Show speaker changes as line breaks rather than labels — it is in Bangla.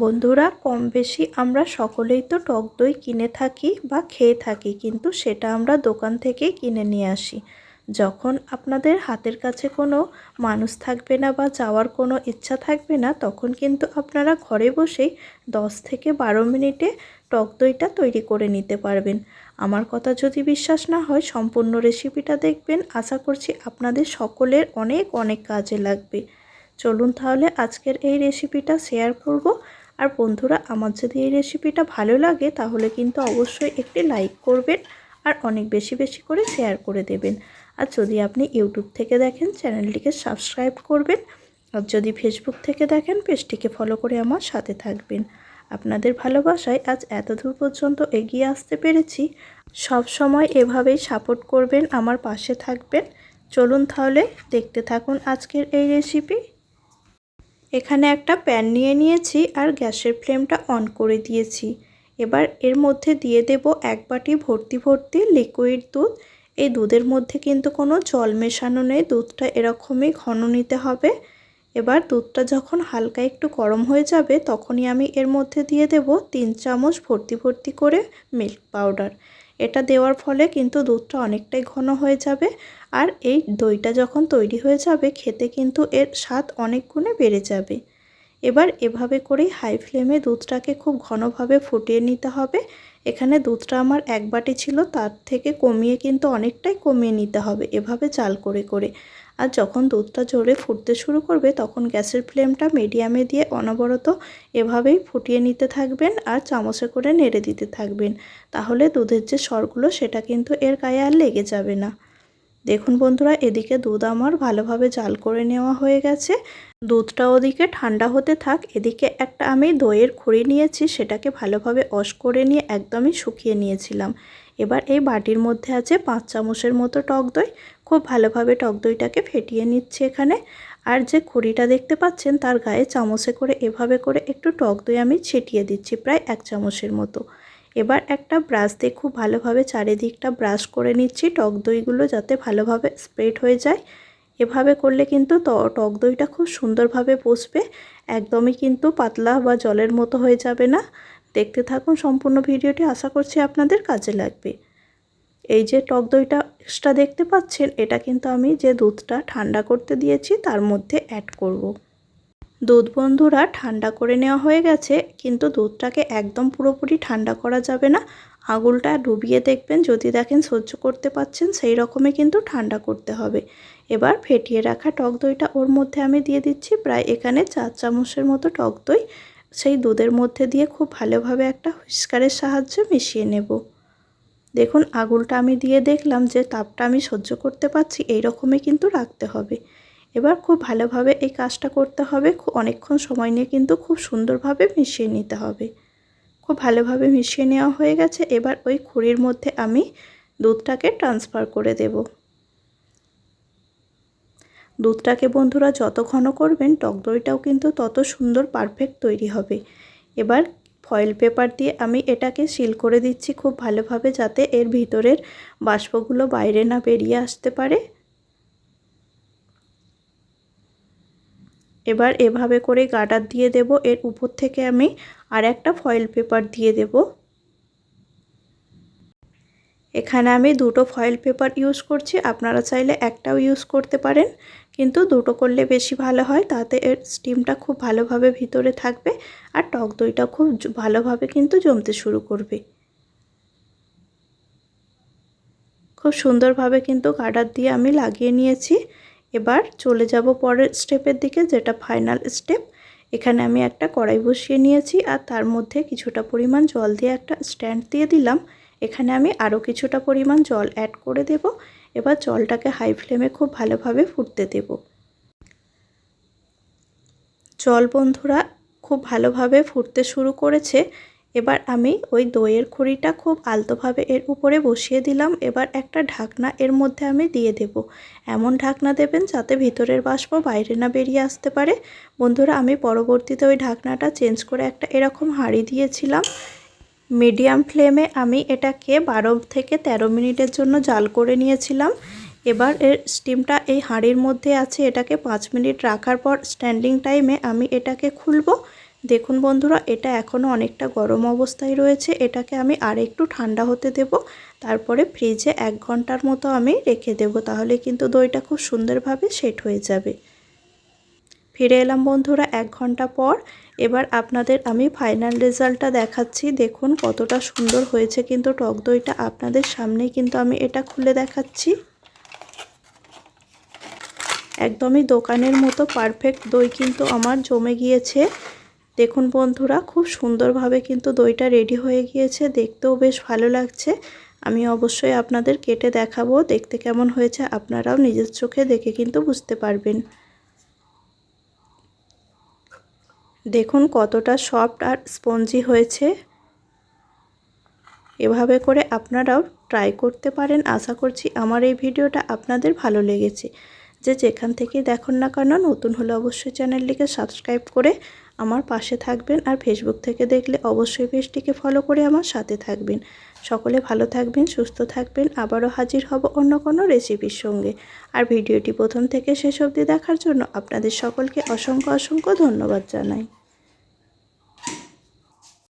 বন্ধুরা কম বেশি আমরা সকলেই তো টক দই কিনে থাকি বা খেয়ে থাকি, কিন্তু সেটা আমরা দোকান থেকেই কিনে নিয়ে আসি। যখন আপনাদের হাতের কাছে কোনো মানুষ থাকবে না বা যাওয়ার কোনো ইচ্ছা থাকবে না, তখন কিন্তু আপনারা ঘরে বসেই দশ থেকে বারো মিনিটে টক দইটা তৈরি করে নিতে পারবেন। আমার কথা যদি বিশ্বাস না হয়, সম্পূর্ণ রেসিপিটা দেখবেন। আশা করছি আপনাদের সকলের অনেক অনেক কাজে লাগবে। চলুন তাহলে আজকের এই রেসিপিটা শেয়ার করব। আর বন্ধুরা, আমার যদি এই রেসিপিটা ভালো লাগে, তাহলে কিন্তু অবশ্যই একটি লাইক করবেন আর অনেক বেশি বেশি করে শেয়ার করে দেবেন। আর যদি আপনি ইউটিউব থেকে দেখেন চ্যানেলটিকে সাবস্ক্রাইব করবেন, আর যদি ফেসবুক থেকে দেখেন পেজটিকে ফলো করে আমার সাথে থাকবেন। আপনাদের ভালোবাসায় আজ এত দূর পর্যন্ত এগিয়ে আসতে পেরেছি। সব সময় এভাবেই সাপোর্ট করবেন, আমার পাশে থাকবেন। চলুন তাহলে দেখতে থাকুন আজকের এই রেসিপি এখানে একটা প্যান নিয়ে নিয়েছি আর গ্যাসের ফ্লেমটা অন করে দিয়েছি। এবার এর মধ্যে দিয়ে দেব এক বাটি ভর্তি ভর্তি লিকুইড দুধ। এই দুধের মধ্যে কিন্তু কোনো জল মেশানো নেই, দুধটা এরকমই ঘন নিতে হবে। এবার দুধটা যখন হালকা একটু গরম হয়ে যাবে, তখনই আমি এর মধ্যে দিয়ে দেব তিন চামচ ভর্তি ভর্তি করে মিল্ক পাউডার। এটা দেওয়ার ফলে কিন্তু দুধটা অনেকটাই ঘন হয়ে যাবে আর এই দইটা যখন তৈরি হয়ে যাবে, খেতে কিন্তু এর স্বাদ অনেক গুণে বেড়ে যাবে। এবার এভাবে করেই হাই ফ্লেমে দুধটাকে খুব ঘনভাবে ফুটিয়ে নিতে হবে। এখানে দুধটা আমার এক বাটি ছিল, তার থেকে কমিয়ে কিন্তু অনেকটাই কমিয়ে নিতে হবে, এভাবে চাল করে করে। আর যখন দুধটা জোরে ফুটতে শুরু করবে, তখন গ্যাসের ফ্লেমটা মিডিয়ামে দিয়ে অনবরত এভাবেই ফুটিয়ে নিতে থাকবেন আর চামচে করে নেড়ে দিতে থাকবেন। তাহলে দুধের যে স্বরগুলো সেটা কিন্তু এর গায়ে আর লেগে যাবে না। দেখুন বন্ধুরা, এদিকে দুধ আমার ভালোভাবে জাল করে নেওয়া হয়ে গেছে। দুধটা ওদিকে ঠান্ডা হতে থাক। এদিকে একটা আমি দইয়ের খুঁড়ি নিয়েছি, সেটাকে ভালোভাবে অস করে নিয়ে একদমই শুকিয়ে নিয়েছিলাম। এবার এই বাটির মধ্যে আছে পাঁচ চামচের মতো টক দই। খুব ভালোভাবে টক দইটাকে ফেটিয়ে নিচ্ছে এখানে। আর যে খড়িটা দেখতে পাচ্ছেন, তার গায়ে চামচে করে এভাবে করে একটু টক দই আমি ছিটিয়ে দিচ্ছি, প্রায় এক চামচের মতো। এবার একটা ব্রাশ দিয়ে খুব ভালোভাবে চারিদিকটা ব্রাশ করে নিচ্ছি টক দইগুলো যাতে ভালোভাবে স্প্রেড হয়ে যায়। এভাবে করলে কিন্তু টক দইটা খুব সুন্দরভাবে বসবে, একদমই কিন্তু পাতলা বা জলের মতো হয়ে যাবে না। দেখতে থাকুন সম্পূর্ণ ভিডিওটি। আশা করছি আপনাদের কাজে লাগবে। এই যে টক দইটা এক্সট্রা দেখতে পাচ্ছেন, এটা কিন্তু আমি যে দুধটা ঠান্ডা করতে দিয়েছি তার মধ্যে অ্যাড করব। দুধ বন্ধুরা, ঠান্ডা করে নেওয়া হয়ে গেছে, কিন্তু দুধটাকে একদম পুরোপুরি ঠান্ডা করা যাবে না। আঙুলটা ডুবিয়ে দেখবেন, যদি দেখেন সহ্য করতে পাচ্ছেন, সেই রকমই কিন্তু ঠান্ডা করতে হবে। এবার ফেটিয়ে রাখা টক দইটা ওর মধ্যে আমি দিয়ে দিচ্ছি, প্রায় এখানে চার চামচের মতো টক দই। সেই দুধের মধ্যে দিয়ে খুব ভালোভাবে একটা হুইস্কারের সাহায্যে মিশিয়ে নেব। দেখুন আগুলটা আমি দিয়ে দেখলাম যে তাপটা আমি সহ্য করতে পারছি এই রকমই কিন্তু রাখতে হবে। এবার খুব ভালোভাবে এই কাজটা করতে হবে খুব অনেকক্ষণ সময় নিয়ে কিন্তু খুব সুন্দরভাবে মিশিয়ে নিতে হবে। খুব ভালোভাবে মিশিয়ে নেওয়া হয়ে গেছে, এবার ওই খুঁড়ির মধ্যে আমি দুধটাকে ট্রান্সফার করে দেব। দুধটাকে বন্ধুরা যত ঘন করবেন, টক দইটাও কিন্তু তত সুন্দর পারফেক্ট তৈরি হবে। এবার ফয়েল পেপার দিয়ে আমি এটাকে সিল করে দিচ্ছি খুব ভালোভাবে যাতে এর ভিতরের বাষ্পগুলো বাইরে না বেরিয়ে আসতে পারে। এবার এভাবে করে গার্ডার দিয়ে দেব, এর উপর থেকে আমি আর একটা ফয়েল পেপার দিয়ে দেব। এখানে আমি দুটো ফয়েল পেপার ইউজ করছি, আপনারা চাইলে একটাও ইউজ করতে পারেন। কিন্তু দুটো করলে বেশি ভালো হয়, তাতে এর স্টিমটা খুব ভালোভাবে ভিতরে থাকবে আর টক দইটা খুব ভালোভাবে কিন্তু জমতে শুরু করবে। খুব সুন্দরভাবে কিন্তু গার্ডার দিয়ে আমি লাগিয়ে নিয়েছি। এবার চলে যাব পরের স্টেপের দিকে, যেটা ফাইনাল স্টেপ এখানে আমি একটা কড়াই বসিয়ে নিয়েছি আর তার মধ্যে কিছুটা পরিমাণ জল দিয়ে একটা স্ট্যান্ড দিয়ে দিলাম। এখানে আমি আরও কিছুটা পরিমাণ জল অ্যাড করে দেব। এবার জলটাকে হাই ফ্লেমে খুব ভালোভাবে ফুটতে দেব। জল বন্ধুরা খুব ভালোভাবে ফুটতে শুরু করেছে। এবার আমি ওই দইয়ের খুঁড়িটা খুব আলতোভাবে এর উপরে বসিয়ে দিলাম। এবার একটা ঢাকনা এর মধ্যে আমি দিয়ে দেব। এমন ঢাকনা দেবেন যাতে ভিতরের বাষ্প বাইরে না বেরিয়ে আসতে পারে। বন্ধুরা, আমি পরবর্তীতে ওই ঢাকনাটা চেঞ্জ করে একটা এরকম হাঁড়ি দিয়েছিলাম। মিডিয়াম ফ্লেমে আমি এটাকে বারো থেকে ১৩ মিনিটের জন্য জাল করে নিয়েছিলাম। এবার এর স্টিমটা এই হাঁড়ির মধ্যে আছে, এটাকে পাঁচ মিনিট রাখার পর স্ট্যান্ডিং টাইমে আমি এটাকে খুলব। দেখুন বন্ধুরা, এটা এখনও অনেকটা গরম অবস্থায় রয়েছে, এটাকে আমি আর একটু ঠান্ডা হতে দেব। তারপরে ফ্রিজে এক ঘণ্টার মতো আমি রেখে দেব, তাহলে কিন্তু দইটা খুব সুন্দরভাবে সেট হয়ে যাবে। ফিরে এলাম বন্ধুরা এক ঘণ্টা পর। এবার আপনাদের আমি ফাইনাল রেজাল্টটা দেখাচ্ছি। দেখুন কতটা সুন্দর হয়েছে কিন্তু টক দইটা আপনাদের সামনেই কিন্তু আমি এটা খুলে দেখাচ্ছি। একদমই দোকানের মতো পারফেক্ট দই কিন্তু আমার জমে গিয়েছে। দেখুন বন্ধুরা খুব সুন্দরভাবে কিন্তু দইটা রেডি হয়ে গিয়েছে। দেখতেও বেশ ভালো লাগছে। আমি অবশ্যই আপনাদের কেটে দেখাবো। দেখতে কেমন হয়েছে আপনারাও নিজের চোখে দেখে কিন্তু বুঝতে পারবেন। দেখুন কতটা সফট আর স্পঞ্জি হয়েছে। এভাবে করে আপনারাও ট্রাই করতে পারেন। আশা করছি আমার এই ভিডিওটা আপনাদের ভালো লেগেছে। যে যেখান থেকে দেখুন না কেন, নতুন হলে অবশ্যই চ্যানেলটিকে সাবস্ক্রাইব করে আমার পাশে থাকবেন। আর ফেসবুক থেকে দেখলে অবশ্যই পেজটিকে ফলো করে আমার সাথে থাকবেন। সকলে ভালো থাকবেন, সুস্থ থাকবেন। আবারও হাজির হব অন্য কোনো রেসিপির সঙ্গে। আর ভিডিওটি প্রথম থেকে শেষ অবধি দেখার জন্য আপনাদের সকলকে অসংখ্য অসংখ্য ধন্যবাদ জানাই।